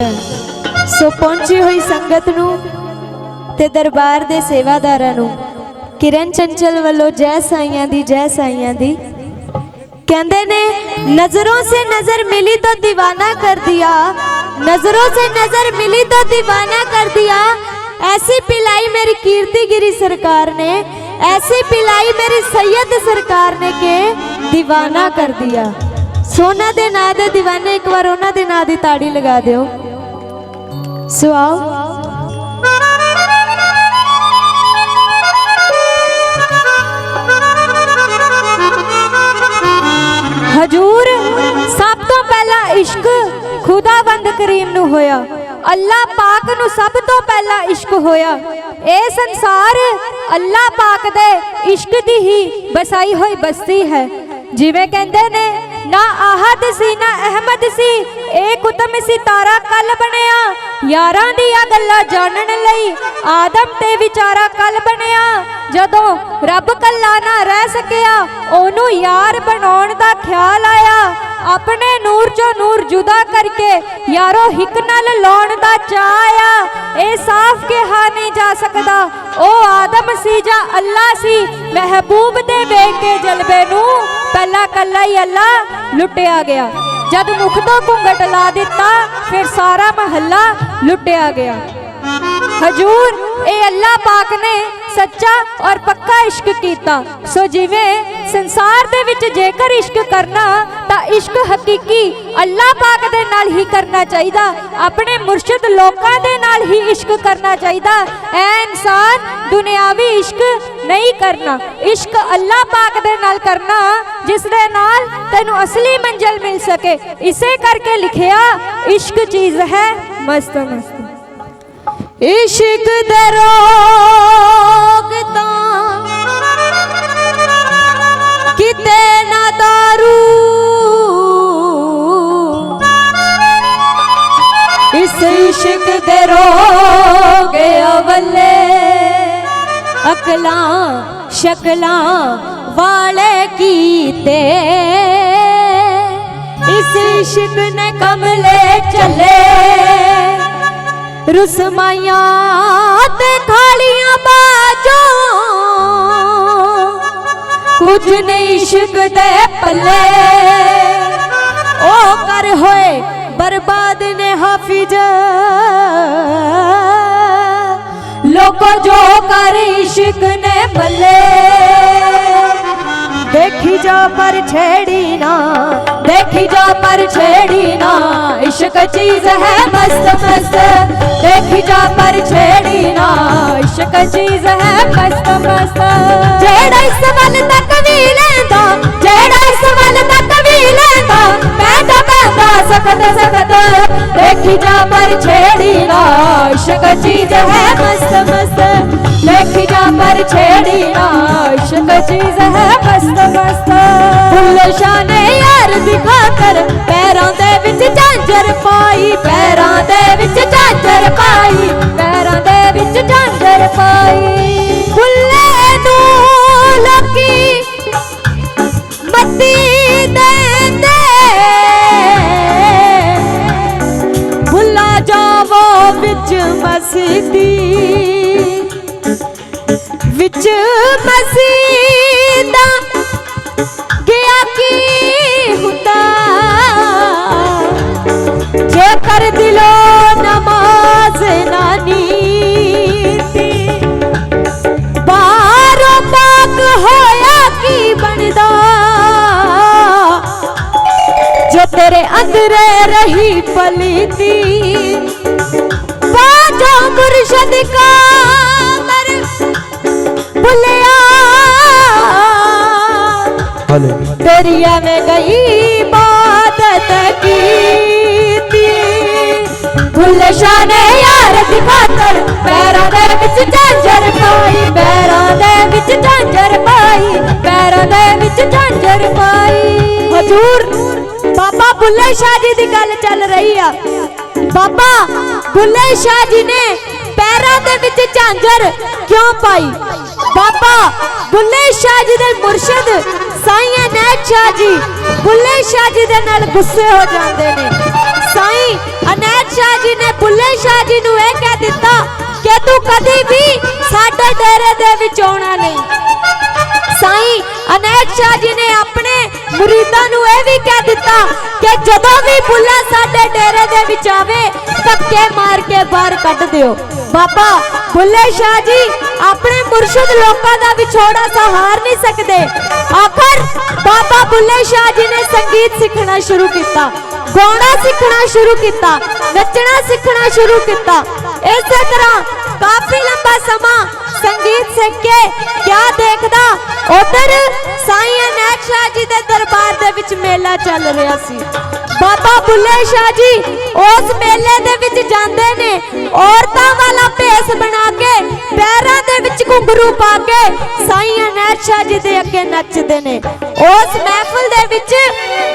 ਸੋ ਪਹੁੰਚੀ ਹੋਈ ਸੰਗਤ ਨੂੰ ਤੇ ਦਰਬਾਰ ਦੇ ਸੇਵਾਦਾਰਾਂ ਨੂੰ, ਕਿਰਨ ਚੰਚਲ ਵੱਲੋਂ ਜੈ ਸਾਈਆਂ ਦੀ, ਜੈ ਸਾਈਆਂ ਦੀ। ਕਹਿੰਦੇ ਨੇ, ਨਜ਼ਰੋਂ ਸੇ ਨਜ਼ਰ ਮਿਲੀ ਤਾਂ دیਵਾਨਾ ਕਰ ਦਿਆ। ਨਜ਼ਰੋਂ ਸੇ ਨਜ਼ਰ ਮਿਲੀ ਤਾਂ دیਵਾਨਾ ਕਰ ਦਿਆ। ਐਸੀ ਪਿਲਾਈ ਮੇਰੀ ਕੀਰਤੀਗਿਰੀ ਸਰਕਾਰ ਨੇ, ਐਸੀ ਪਿਲਾਈ ਮੇਰੀ ਸੈਦ ਸਰਕਾਰ ਨੇ ਕਿ دیਵਾਨਾ ਕਰ ਦਿਆ। ਸੋਨਾ ਦੇ ਨਾਂ ਦੇ دیਵਾਨੇ ਇੱਕ ਵਾਰ ਉਹਨਾਂ ਦੇ ਨਾਂ ਦੀ ਤਾੜੀ ਲਗਾ ਦਿਓ। ਸੋ ਆਓ ਹਜੂਰ, ਸਭ ਤੋਂ ਪਹਿਲਾ ਇਸ਼ਕ ਖੁਦਾਵੰਦ ਕਰੀਮ ਨੂੰ ਹੋਇਆ। ਅੱਲਾ ਪਾਕ ਨੂੰ ਸਭ ਤੋਂ ਪਹਿਲਾਂ ਇਸ਼ਕ ਹੋਇਆ। ਇਹ ਸੰਸਾਰ ਅੱਲਾ ਪਾਕ ਦੇ ਇਸ਼ਕ ਦੀ ਹੀ ਬਸਾਈ ਹੋਈ ਬਸਤੀ ਹੈ। ਜਿਵੇਂ ਕਹਿੰਦੇ ਨੇ ਨਾ ਆਹਦ ਸੀ, ਨਾ ਅਹਿਮਦ ਸੀ। ਇਹ ਕੁਤਮ ਸਿਤਾਰਾ ਕੱਲ ਬਣਿਆ। ਯਾਰਾਂ ਦੀਆਂ ਗੱਲਾਂ ਜਾਣਨ ਲਈ ਆਦਮ ਤੇ ਵਿਚਾਰਾ ਕੱਲ ਬਣਿਆ। ਜਦੋਂ ਰੱਬ ਕੱਲਾ ਨਾ ਰਹਿ ਸਕਿਆ, ਉਹਨੂੰ ਯਾਰ ਬਣਾਉਣ ਦਾ ਖਿਆਲ ਆਇਆ। ਆਪਣੇ ਨੂਰ ਚੋਂ ਨੂਰ ਜੁਦਾ ਕਰਕੇ ਯਾਰੋ ਹਿੱਕ ਨਾਲ ਲਾਉਣ ਦਾ ਚਾਹ ਇਹ ਸਾਫ਼ ਕਿਹਾ ਨਹੀਂ ਜਾ ਸਕਦਾ। ਉਹ ਆਦਮ ਸੀ ਜਾਂ ਅੱਲਾ ਸੀ, ਮਹਿਬੂਬ ਦੇ ਵੇਖ ਕੇ ਜਲਵੇ ਨੂੰ ਪਹਿਲਾ ਕੱਲਾ ਹੀ ਅੱਲਾ ਲੁੱਟਿਆ ਗਿਆ। ਜਦ ਮੁਖ ਤੋਂ ਘੁੰਗਟ ਲਾ ਦਿੱਤਾ, ਫਿਰ ਸਾਰਾ ਮਹੱਲਾ ਲੁੱਟਿਆ ਗਿਆ। ਹਜੂਰ, ਇਹ ਅੱਲਾਹ ਪਾਕ ਨੇ ਸੱਚਾ ਔਰ ਪੱਕਾ ਇਸ਼ਕ ਕੀਤਾ। ਸੋ ਜਿਵੇਂ ਸੰਸਾਰ ਦੇ ਵਿੱਚ ਜੇਕਰ ਇਸ਼ਕ ਕਰਨਾ, ਤਾਂ ਇਸ਼ਕ ਹਕੀਕੀ ਅੱਲਾਹ ਪਾਕ ਦੇ ਨਾਲ ਹੀ ਕਰਨਾ ਚਾਹੀਦਾ। ਆਪਣੇ ਮੁਰਸ਼ਿਦ ਲੋਕਾਂ ਦੇ ਨਾਲ ਹੀ ਇਸ਼ਕ ਕਰਨਾ ਚਾਹੀਦਾ। ਐ ਇਨਸਾਨ ਦੁਨਿਆਵੀ ਇਸ਼ਕ ਨਹੀਂ ਕਰਨਾ। ਇਸ਼ਕ ਅੱਲਾਹ ਪਾਕ ਦੇ ਨਾਲ ਕਰਨਾ, ਜਿਸ ਦੇ ਨਾਲ ਤੈਨੂੰ ਅਸਲੀ ਮੰਜ਼ਿਲ ਮਿਲ ਸਕੇ। ਇਸੇ ਕਰਕੇ ਲਿਖਿਆ, ਇਸ਼ਕ ਚੀਜ਼ ਹੈ ਮਸਤ ਮਸਤ। ਇਸ਼ਕ ਦੇ ਤਾਂ ਕਿਤੇ ਨਾ ਦਾਰੂ। ਇਸ ਇਸ਼ਕ ਦੇ ਰੋਗ ਅਵਲੇ ਅਕਲਾਂ ਸ਼ਕਲਾਂ ਵਾਲੇ ਕੀਤੇ। ਇਸ ਇਸ਼ਕ ਨੇ ਕਮਲੇ ਚਲੇ। ਰੁਸਮਾਈਆਂ ਤੇ ਥਾਲੀਆਂ ਬਾਜੋ ਕੁਝ ਨਹੀਂ ਇਸ਼ਕ ਦੇ ਪੱਲੇ ਉਹ ਕਰ ਹੋਏ ਬਰਬਾਦ ਨੇ ਹਾਫਿਜ਼ ਲੋਕੋ ਜੋ ਕਰ ਇਸ਼ਕ ਨੇ ਬੱਲੇ देखी जा पर छेड़ी ना देखी जा पर छेड़ी ना इश्क चीज है मस्त मस्त देखी जा पर छेड़ी ना इश्क चीज है मस्त मस्त जेड़ा जा पर छेड़ी ना इश्क चीज है मस्त मस्त देखी जा पर छेड़ी ना इश्क चीज है मस्त ਮਸਤ ਫੁੱਲ ਸ਼ਾਨੇ ਯਾਰ ਦਿਖਾ ਕਰ ਪੈਰਾਂ ਦੇ ਵਿੱਚ ਝਾਂਜਰ ਪਾਈ ਪੈਰਾਂ ਦੇ ਵਿੱਚ ਝਾਂਜਰ ਪਾਈ ਪੈਰਾਂ ਦੇ ਵਿੱਚ ਝਾਂਜਰ ਪਾਈ ਫੁੱਲੇ ਵਿੱਚ ਵਿੱਚ ਮਸੀਦਾ ਗਿਆ ਕੀ ਹੁੰਦਾ? ਜੇ ਕਰ ਦਿਲੋ ਨਮਾਜ਼ ਨਾਨੀ ਨੀਤੀ, ਬਾਹਰੋਂ ਪਾਕ ਹੋਇਆ ਕੀ ਬਣਦਾ? ਜੋ ਤੇਰੇ ਅੰਦਰ ਰਹੀ ਪਲੀਤੀ दरिया में गई इबादत की ਭੁੱਲਸ਼ਾ ਨੇ ਯਾਰ ਦਿਖਾਤਰ ਪੈਰਾਂ ਦੇ ਵਿੱਚ ਝਾਂਜਰ ਪਾਈ ਪੈਰਾਂ ਦੇ ਵਿੱਚ ਝਾਂਜਰ ਪਾਈ ਪੈਰਾਂ ਦੇ ਵਿੱਚ ਝਾਂਜਰ ਪਾਈ ਹਜੂਰ ਬਾਬਾ ਬੁੱਲੇ ਸ਼ਾਹ ਜੀ ਦੀ ਗੱਲ ਚੱਲ ਰਹੀ ਆ ਬਾਬਾ ਬੁੱਲੇ ਸ਼ਾਹ ਜੀ ਨੇ ਪੈਰਾਂ ਦੇ ਵਿੱਚ ਝਾਂਜਰ ਕਿਉਂ ਪਾਈ ਬਾਬਾ ਬੁੱਲੇ ਸ਼ਾਹ ਜੀ ਦੇ ਮੁਰਸ਼ਿਦ ਸਾਈਂ ਅਨੈਤ ਸ਼ਾਹ ਜੀ, ਬੁੱਲੇ ਸ਼ਾਹ ਜੀ ਦੇ ਨਾਲ ਗੁੱਸੇ ਹੋ ਜਾਂਦੇ ਨੇ। ਸਾਈਂ, ਅਨੈਤ ਸ਼ਾਹ ਜੀ ਨੇ ਬੁੱਲੇ ਸ਼ਾਹ ਜੀ ਨੂੰ ਇਹ ਕਹਿ ਦਿੱਤਾ ਕਿ ਤੂੰ ਕਦੇ ਵੀ ਸਾਡੇ ਡੇਰੇ ਦੇ ਵਿੱਚ ਆਉਣਾ ਨਹੀਂ। ਸਾਈਂ ਅਨੇਕ ਸ਼ਾਹ ਜੀ ਨੇ ਆਪਣੇ ਮੁਰੀਦਾਂ ਨੂੰ ਇਹ ਵੀ ਕਹਿ ਦਿੱਤਾ ਕਿ ਜਦੋਂ ਵੀ ਬੁੱਲਾ ਸਾਡੇ ਡੇਰੇ ਦੇ ਵਿੱਚ ਆਵੇ ਧੱਕੇ ਮਾਰ ਕੇ ਬਾਹਰ ਕੱਢ ਦਿਓ। ਬਾਬਾ ਬੁੱਲੇ ਸ਼ਾਹ ਜੀ, ਆਪਣੇ ਮੁਰਸ਼ਿਦ ਲੋਕਾਂ ਦਾ ਵਿਛੋੜਾ ਸਹਾਰ ਨਹੀਂ ਸਕਦੇ। ਆਖਰ ਬਾਬਾ ਬੁੱਲੇ ਸ਼ਾਹ ਜੀ ਨੇ ਸੰਗੀਤ ਸਿੱਖਣਾ ਸ਼ੁਰੂ ਕੀਤਾ, ਗਾਉਣਾ ਸਿੱਖਣਾ ਸ਼ੁਰੂ ਕੀਤਾ, ਨੱਚਣਾ ਸਿੱਖਣਾ ਸ਼ੁਰੂ ਕੀਤਾ। ਇਸੇ ਤਰ੍ਹਾਂ ਕਾਫੀ ਲੰਬਾ ਸਮਾਂ ਸੰਗੀਤ ਸਿੱਖ ਕੇ ਕਿਆ ਦੇਖਦਾ, ਉਧਰ ਸਾਈਂ ਅਨੇਕ ਸ਼ਾਹ ਜੀ ਦੇ ਦਰਬਾਰ ਵਿੱਚ ਮੇਲਾ ਚੱਲ ਰਿਹਾ ਸੀ। ਬਾਬਾ ਬੁੱਲੇ ਸ਼ਾਹ ਜੀ ਉਸ ਮੇਲੇ ਦੇ ਵਿੱਚ ਜਾਂਦੇ ਨੇ। ਔਰਤਾਂ ਵਾਲਾ ਭੇਸ ਬਣਾ ਕੇ, ਪੈਰਾਂ ਦੇ ਵਿੱਚ ਘੁੰਗਰੂ ਪਾ ਕੇ ਸਾਈਂ ਅਨੇਕ ਸ਼ਾਹ ਜੀ ਦੇ ਅੱਗੇ ਨੱਚਦੇ ਨੇ। ਉਸ ਮਹਿਫਲ ਦੇ ਵਿੱਚ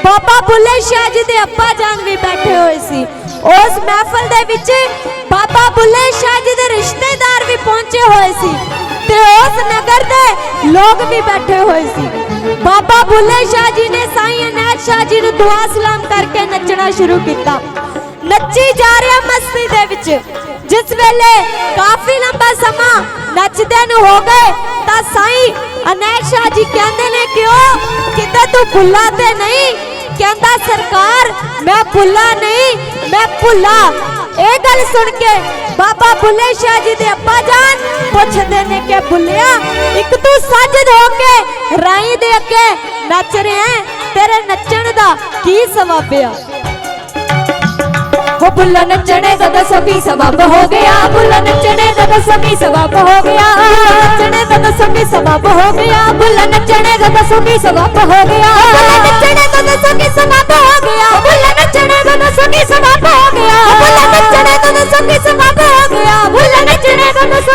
ਬਾਬਾ ਬੁੱਲੇ ਸ਼ਾਹ ਜੀ ਦੇ ਅੱਬਾ ਜਾਨ ਵੀ ਬੈਠੇ ਹੋਏ ਸੀ। ਉਸ ਮਹਿਫਲ ਦੇ ਵਿੱਚ ਬਾਬਾ ਬੁੱਲੇ ਸ਼ਾਹ ਜੀ ਦੇ ਰਿਸ਼ਤੇਦਾਰ ਵੀ ਪਹੁੰਚੇ ਹੋਏ ਸੀ। ਤੇ ਉਸ ਨਗਰ ਦੇ ਲੋਕ ਵੀ ਬੈਠੇ ਹੋਏ ਸੀ। ਬਾਬਾ ਬੁੱਲੇ ਸ਼ਾਹ ਜੀ ਨੇ ਸਾਈਂ ਅਨਾਜ ਸ਼ਾਹ ਜੀ ਨੂੰ ਦੁਆ ਸਲਾਮ ਕਰਕੇ ਨੱਚਣਾ ਸ਼ੁਰੂ ਕੀਤਾ। ਨੱਚੀ ਜਾ ਰਿਹਾ ਮਸਤੀ ਦੇ ਵਿੱਚ। ਜਿਸ ਵੇਲੇ ਕਾਫੀ ਲੰਬਾ ਸਮਾਂ ਨੱਚਦੇ ਨੂੰ ਹੋ ਗਏ, ਤਾਂ ਸਾਈਂ ਅਨਾਜ ਸ਼ਾਹ ਜੀ ਕਹਿੰਦੇ ਨੇ, ਕਿਉਂ? ਕਿਤੇ ਤੂੰ ਭੁੱਲਾ ਤੇ ਨਹੀਂ? ਕਹਿੰਦਾ, ਸਰਕਾਰ, ਮੈਂ ਭੁੱਲਾ ਨਹੀਂ, ਮੈਂ ਭੁੱਲਾ। ਇਹ ਗੱਲ ਸੁਣ ਕੇ ਬਾਬਾ ਬੁੱਲੇ ਸ਼ਾਹ ਜੀ ਦੇ ਅੱਬਾ ਜਾਨ ਪੁੱਛਦੇ ਨੇ ਕਿ, ਬੁੱਲਿਆ, ਇੱਕ ਤੂੰ ਸੱਜਦ ਹੋ ਕੇ ਰਾਈ ਦੇ ਅੱਗੇ ਨੱਚ ਰਿਹਾ ਹੈ, ਤੇਰੇ ਨੱਚਣ ਦਾ ਕੀ ਸਵਾਬ ਆ ਹੋ ਬੁੱਲਾ ਨੱਚਣੇ ਦਾ ਦੱਸੋ ਕੀ ਸਵਾਬ ਹੋ ਗਿਆ ਬੁੱਲਾ ਨੱਚਣੇ ਦਾ ਦੱਸੋ ਕੀ ਸਵਾਬ ਹੋ ਗਿਆ ਨੱਚਣੇ ਦਾ ਦੱਸੋ ਕੀ ਸਵਾਬ ਹੋ ਗਿਆ ਬੁੱਲਾ ਨੱਚਣੇ ਦਾ ਦੱਸੋ ਕੀ ਸਵਾਬ ਹੋ ਗਿਆ ਬੁੱਲਾ ਨੱਚਣੇ ਦਾ ਦੱਸੋ ਕੀ ਸਵਾਬ ਹੋ ਗਿਆ ਬੁੱਲਾ ਨੱਚਣੇ ਦਾ ਦੱਸੋ ਕੀ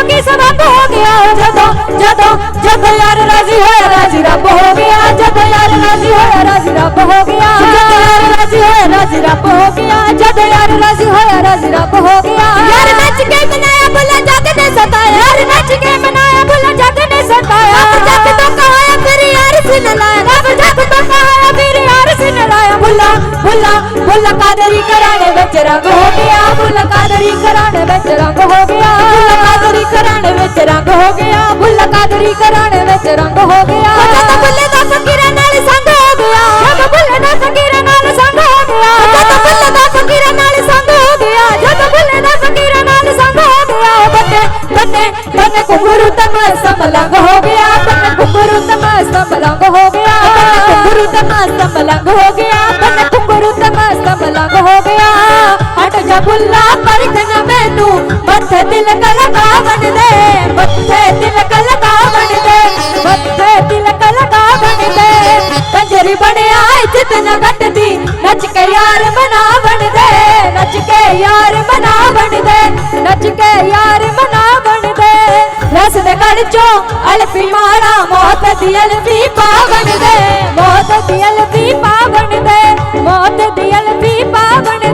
ਨੱਚਣੇ ਦਾ ਦੱਸੋ ਕੀ ਸਵਾਬ ਹੋ ਗਿਆ ਜਦੋਂ ਜਦੋਂ ਜਦੋਂ ਯਾਰ ਰਾਜ਼ੀ ਹੋਇਆ ਰਾਜ਼ੀ ਰੱਬ ਹੋ ਗਿਆ ਜਦੋਂ ਯਾਰ ਰਾਜ਼ੀ ਹੋਇਆ ਰਾਜ਼ੀ ਰੱਬ ਹੋ ਗਿਆ ਜਦੋਂ ਯਾਰ ਰਾਜ਼ੀ ਹੋਇਆ ਰਾਜ਼ੀ ਰੱਬ ਹੋ ਗਿਆ ਜਦੋਂ ਯਾਰ ਰਾਜ਼ੀ ਹੋਇਆ ਰਾਜ਼ੀ ਰੱਬ ਹੋ ਗਿਆ ਯਾਰ ਨੱਚ ਕੇ ਮਨਾਇਆ ਬੁੱਲਾ ਜੱਗ ਨੇ ਸਤਾਇਆ ਯਾਰ ਨੱਚ ਕੇ ਮਨਾਇਆ ਬੁੱਲਾ ਜੱਗ ਨੇ ਸਤਾਇਆ ਰੱਬ ਜੱਗ ਤੋਂ ਕਹਾਇਆ ਫਿਰ ਯਾਰ ਸੀ ਨ ਲਾਇਆ ਰੱਬ ਜੱਗ ਤੋਂ ਕਹਾਇਆ ਫਿਰ ਯਾਰ ਸੀ ਨ ਲਾਇਆ ਬੁੱਲਾ ਬੁੱਲਾ ਬੁੱਲਾ ਕਾਦਰੀ ਕਰਾਣੇ ਵਿੱਚ ਰੰਗ ਹੋ ਗਿਆ ਬੁੱਲਾ ਕਾਦਰੀ ਕਰਾਣੇ ਵਿੱਚ ਰੰਗ ਹੋ ਗਿਆ ਬੁੱਲਾ ਕਾਦਰੀ ਕਰਾਣੇ ਵਿੱਚ ਰੰਗ ਹੋ ਗਿਆ। ਮੱਥੇ ਤਿਲਕ ਲਗਾਵਣ ਦੇ ਮੱਥੇ ਤਿਲਕ ਲਗਾਵਣ ਦੇ ਮੱਥੇ ਤਿਲਕ ਲਗਾਵਣ ਦੇ ਕੰਜਰੀ ਬਣਿਆ ਇੱਜ਼ਤ ਨਾ ਘਟਦੀ ਨੱਚ ਕੇ ਯਾਰ ਮਨਾਵਣ ਦੇ ਨੱਚ ਕੇ ਯਾਰ ਮਨਾਵਣ ਦੇ ਨੱਚ ਕੇ ਯਾਰ ਮਨਾਵਣ ਦੇ ਰਸ ਦੇ ਗੜ ਚੋਂ ਅਲਫੀ ਮਾਰਾ, ਮੌਤ ਦੀ ਅਲਫੀ ਪਾਵਣ ਦੇ ਮੌਤ ਦੀ ਅਲਫੀ ਪਾਵਣ ਦੇ ਮੌਤ ਦੀ ਅਲਫੀ ਪਾਵਣ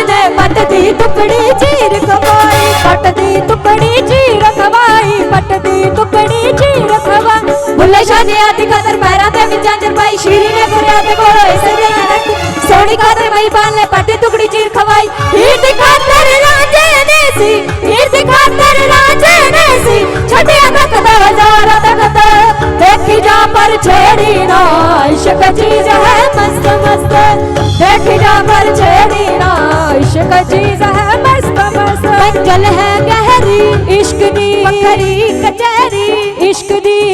ਮਹੀਮਾਲ ਨੇ ਪੱਟ ਦੀ ਟੁਕੜੀ ਚੀਰ ਖਵਾਈ ਪੱਟ ਦੀ ਟੁਕੜੀ ਚੀਰ ਖਵਾਈ ਪੱਟ ਦੀ ਟੁਕੜੀ ਚੀਰ ਖਵਾਈ। ਬੁੱਲੇ ਸ਼ਾਹ ਨੇ ਆਦੀ ਖਾਤਰ ਪੈਰਾਂ ਦੇ ਵਿੱਚ ਝਾਂਜਰ ਪਾਈ, ਸ਼ੀਰੀ ਨੇ ਫਰਿਆਦ ਦੇ ਕੋਲੋਂ ਇਸੇ ਦੇ ਨਾਲ ਸੋਹਣੀ ਖਾਤਰ ਮਹੀਮਾਲ ਨੇ ਪੱਟ ਦੀ ਟੁਕੜੀ ਚੀਰ ਖਵਾਈ। ਹੀਰ ਦੀ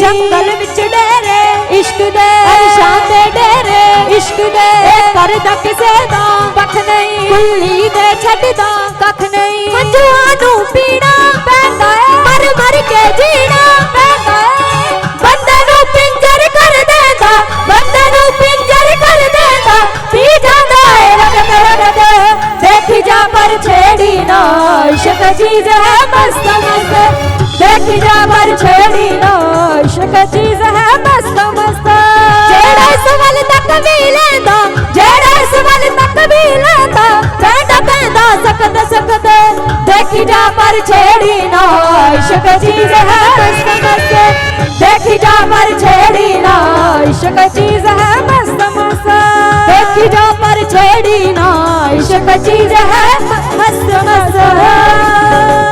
ਜੰਗਲ ਵਿੱਚ ਡੇਰੇ ਇਸ਼ਕ ਦੇ ਅਰਸ਼ਾਂ ਦੇ ਡੇਰੇ ਇਸ਼ਕ ਦੇ ਕਰਦਾ ਕਿਸੇ ਦਾ ਪੱਖ ਨਹੀਂ। ਕੁੱਲੀ ਦੇ ਛੱਡਦਾ ਕੱਖ ਨਹੀਂ। ਮੰਜੂਆਂ ਨੂੰ ਪੀਣਾ ਪੈਂਦਾ ਏ। ਮਰ ਮਰ ਕੇ ਜੀਣਾ ਪੈਂਦਾ ਏ। ਬੰਦੇ ਨੂੰ ਪਿੰਜਰ ਕਰ ਦੇਂਦਾ ਬੰਦੇ ਨੂੰ ਪਿੰਜਰ ਕਰ ਦੇਂਦਾ। ਪੀ ਜਾਂਦਾ ਏ ਰਗਤ ਰਗਤ ਦੇਖੀ ਜਾ ਪਰ ਛੇੜੀ ਨਾ ਇਸ਼ਕ ਚੀਜ਼ ਹੈ ਮਸਤ ਮਸਤ ਦੇਖੀ ਜਾ ਪਰ ਛੇੜੀ ਚੀਜ਼ ਹੈ ਮਸਤ ਮਸਤ। ਜਿਹੜਾ ਇਸ ਵੱਲ ਤੱਕ ਵੀ ਲੈਂਦਾ, ਜਿਹੜਾ ਇਸ ਵੱਲ ਤੱਕ ਵੀ ਲੈਂਦਾ ਕਹਿੰਦਾ ਕਹਿੰਦਾ ਸਕਦ ਸਕਦ ਦੇਖੀ ਜਾ ਪਰ ਛੇੜੀ ਨਾ, ਇਸ਼ਕ ਚੀਜ਼ ਹੈ ਮਸਤ ਮਸਤ। ਦੇਖੀ ਜਾ ਪਰ ਛੇੜੀ ਨਾ, ਇਸ਼ਕ ਚੀਜ਼ ਹੈ ਮਸਤ ਮਸਤ। ਦੇਖੀ ਜਾ ਪਰ ਛੇੜੀ ਨਾ, ਇਸ਼ਕ ਚੀਜ਼ ਹੈ ਮਸਤ ਮਸਤ।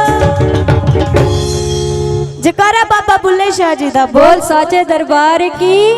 ਜਕਾਰਾ ਬਾਬਾ ਬੁੱਲੇ ਸ਼ਾਹ ਜੀ ਦਾ ਬੋਲ ਸਾਚੇ ਦਰਬਾਰ ਕੀ?